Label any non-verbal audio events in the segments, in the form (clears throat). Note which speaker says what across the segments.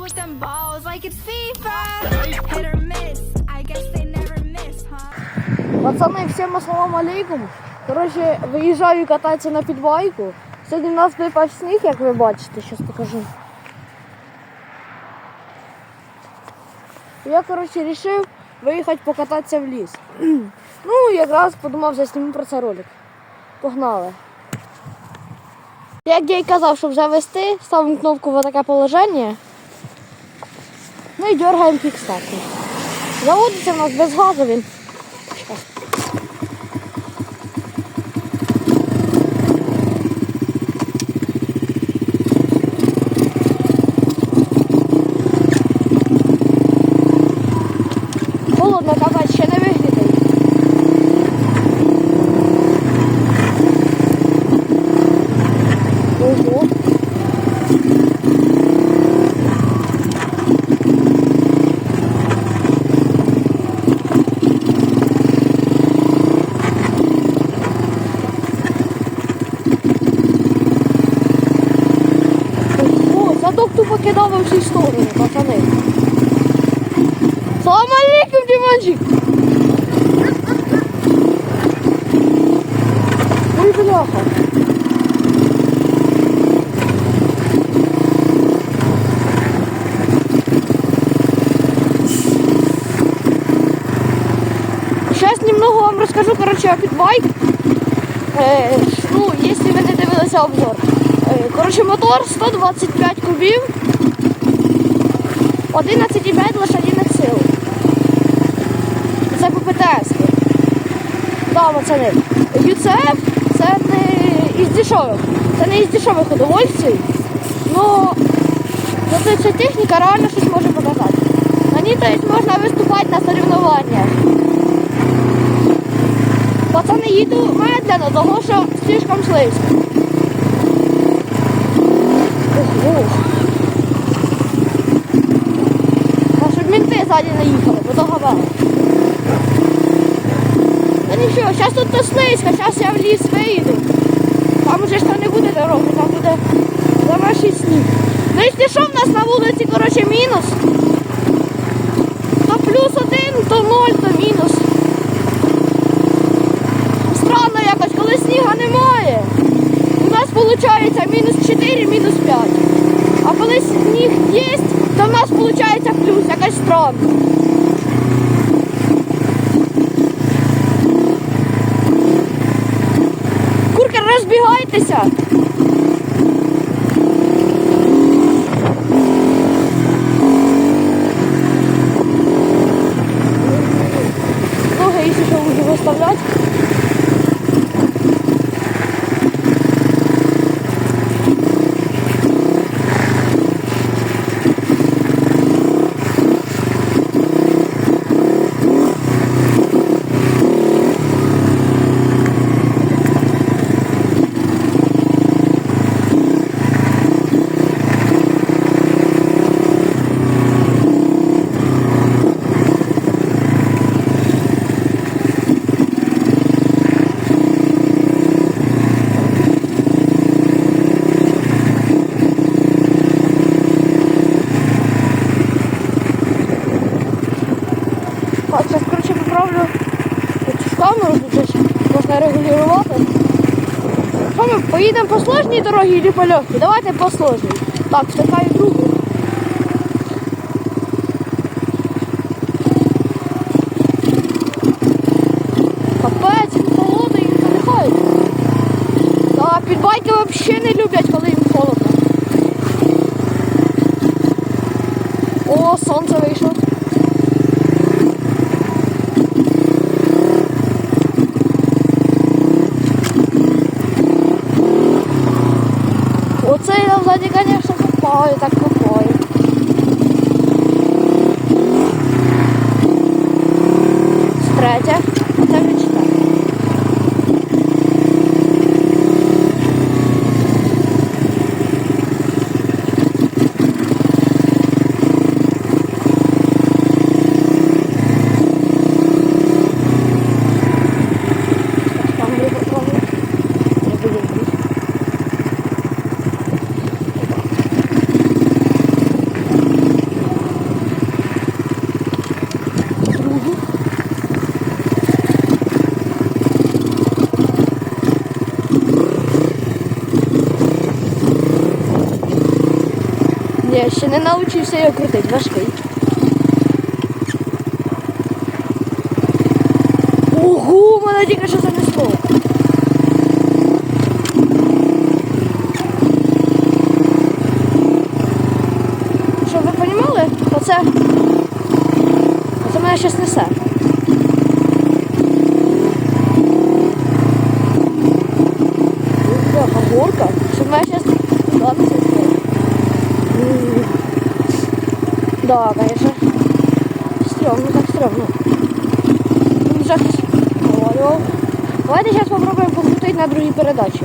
Speaker 1: with them balls like it's FIFA. Hit or miss, I guess they never miss, huh?
Speaker 2: Пацани, всім ассаламу алейкум. Коротше, виїжджаю кататися на підбайку. Сьогодні в нас випав сніг, як ви бачите, зараз покажу. Я, коротше, вирішив виїхати покататися в ліс. (clears throat) Ну, якраз подумав, засніму про це ролик. Погнали. Як я й казав, щоб завести, ставимо кнопку в таке положення. Ну і дергаємо кікстарт. Заводиться в нас без газу. Холодно, капець, ще не виглядає. Ого. Ого, задок тупо кидав во всі сторони, пацани. Салам алейкум, Ой, бляха. Сейчас немного вам расскажу, короче, питбайк. Е, ну, если ви не дивилися обзор. Е, короче, мотор 125 кубів, 11,5 лошадиних. Це по ПТС. Да, пацани. UCF це не із дешевих. Це не із дешевих удовольствий. Ну, зато ця техніка реально щось може показати. На ній то можна виступати на соревнованиях. Пацани їду медленно, тому що слишком слизько. А щоб мінти ззаді не їхали, бо то гавела. Нічого, зараз тут то слизько, зараз я в ліс виїду. Там уже ж то не буде дороги, там буде замаший сніг. Ну якщо що в нас на вулиці, коротше, мінус. То плюс один, то ноль, то мінус. Странно якось, коли сніга немає. У нас виходить мінус 4, мінус 5. А коли сніг є, то в нас виходить плюс, якось странно. Курки, розбігайтеся. Ноги, якщо що, буду виставляти. Так, зараз, коротше, поправлю цю камеру, тут же можна регулювати. Що ми поїдемо по сложній дорогі чи по легкій? Давайте по сложній. Так, втикаю другу. Капець, холодний, він задихає. А підбайки взагалі не люблять, коли їм холодно. О, сонце вийшло. Оце я взагалі, звісно, копаю, так копаю. Я ще не навчився його крутити, важкий. Ого, мене тільки що занесло. Щоб ви розуміли, оце... Оце мене щось несе. Да, конечно. Стрёмно, так стрёмно. Ну, Уже говорил. Давайте сейчас попробуем покрутить на другие передачи.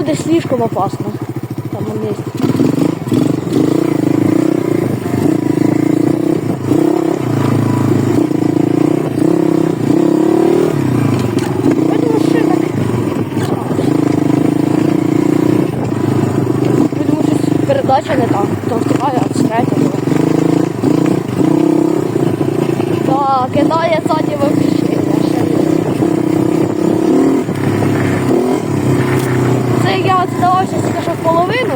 Speaker 2: буде слишком опасно. Там вниз. Передача не там, то втікає від стрейка. Так, кидає саді вообще. от здавався тільки що в половину,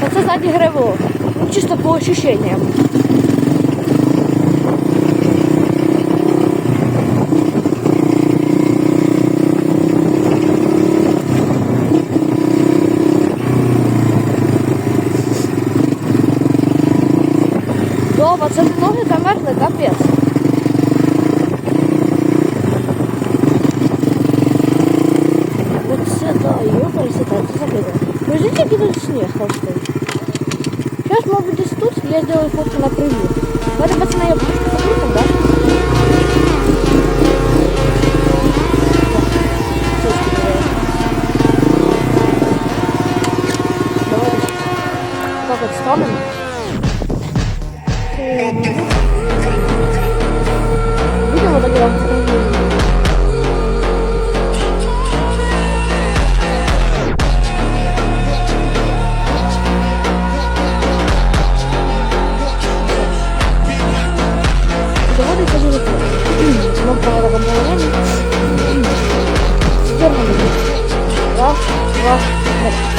Speaker 2: то це ззаді гриво. Ну, чисто по ощущенням. Доба, це ноги замерзли, капець. Просто. Сейчас, может быть, десь тут я сделаю фото на превью. Давайте, пацаны, я покрутим, да? Раз, два, три.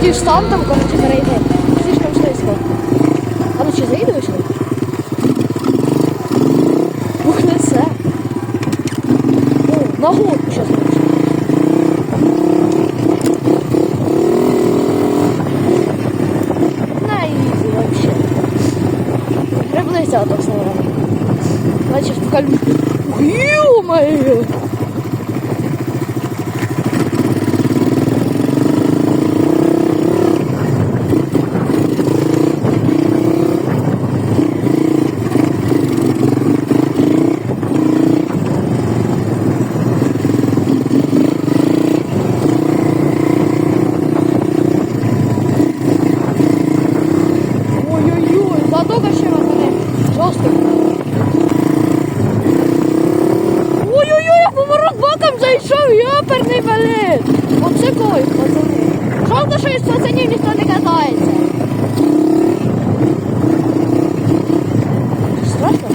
Speaker 2: Ти встав там, короче, перейди. Слишком слизько. А ну чи заїдеш? Ух, несе. О, на горку сейчас вийшов. На изи вообще. До слова. Значит, в. Ух, ё-моё! Ой-ой-ой, зато ще вони жорстко. Ой-ой-ой, я поворот боком зайшов, йоперний балет. Оце кой, пацани. Жалко, що із пацанів ніхто не катається. Страшно?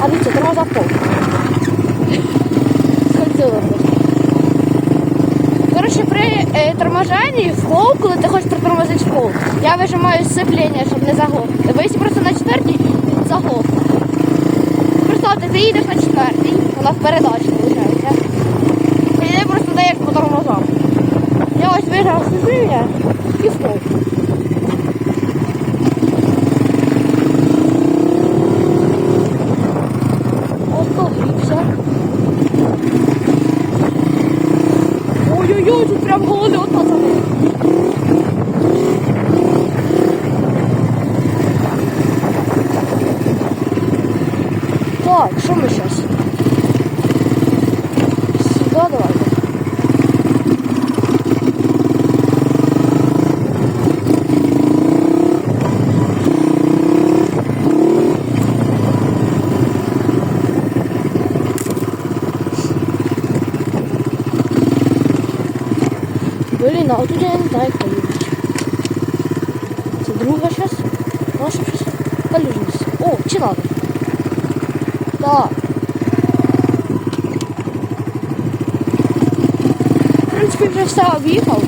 Speaker 2: А дивіться, тормоза в пол. Скользила просто. Коротше, при е, торможенні в пол, коли ти хочеш притормозити в пол, я вижимаю сцеплення, щоб не заглохнути. Бо просто на четвертій, заглохне. Представте, ти їдеш на четвертій, вона в передачі виходить. І ти просто даєш по тормозам. Я ось вижав сцеплення і в пол. Ой-ой-ой, тут прям гололед, пацаны. Так, що ми зараз? Сюди давайте. Блін, а отут я не знаю, поїдуть. Це друга щас. Наша щас калюжність. О, чи? Так. В принципі, вже все об'їхав.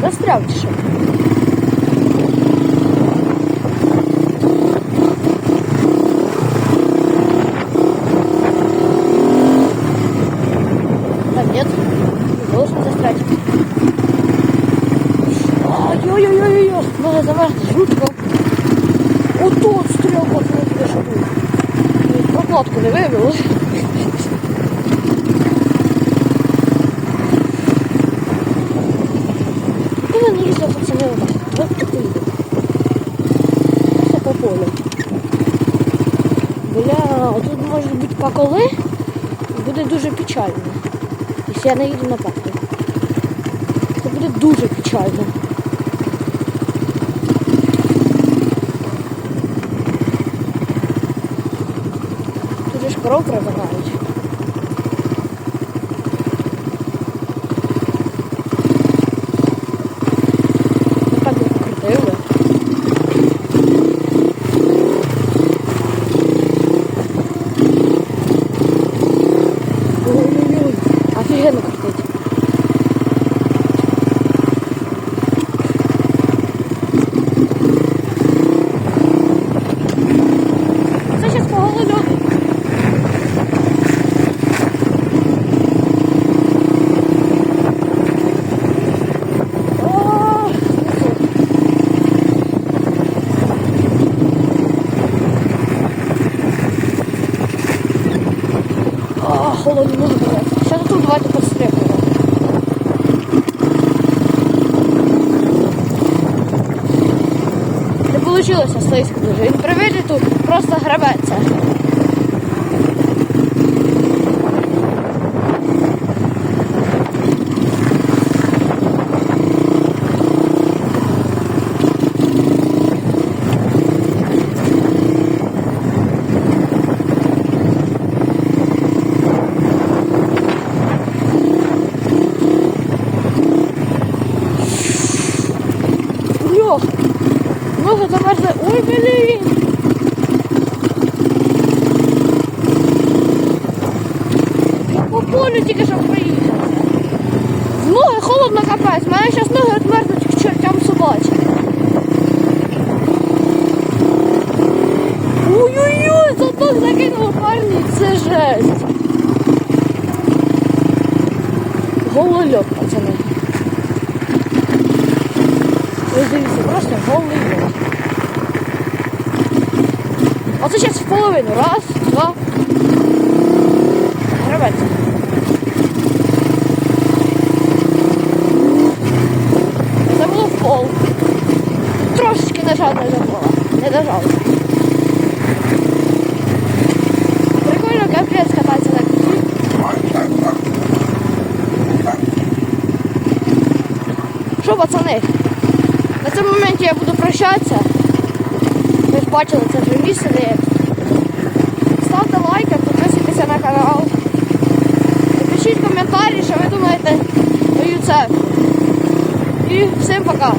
Speaker 2: Застряв чи що? Нет, не должен застрять. Ой-ой-ой-ой-ой, надо замерзнуть жутко. Отут стріл, пацани, тебе що тут. Прокладку не вибило. Куди не їздив, пацани? Давайте поїдемо. Все по полю. Бля, тут може бути поколи. Буде дуже печально. Якщо я не їду на папку. Це буде дуже печально. Тут же ж коров прибирають. холодно дуже капець. Ще тут давайте підстрибнемо. Не слизько дуже. Він при виліту просто грабеться. Бля, ноги замерзли. Ой, блін. Я по полю тільки що проїхав. В ноги холодно капець. Мене зараз ноги відмерзнуть к чертям собачим. Ой-ой-ой, зато закинуло парні, це жесть. Голольот, пацани. Ось дивіться, просто голий льот. Оце зараз в половину. Раз, два. Це було в пол. Трошечки нажав не забула. Не нажав. Прикольно капець кататися на. Що, пацани? На цьому моменті я буду прощатися. Ви ж бачили це вже місце, де я. Коментарі, що ви це. І всім пока.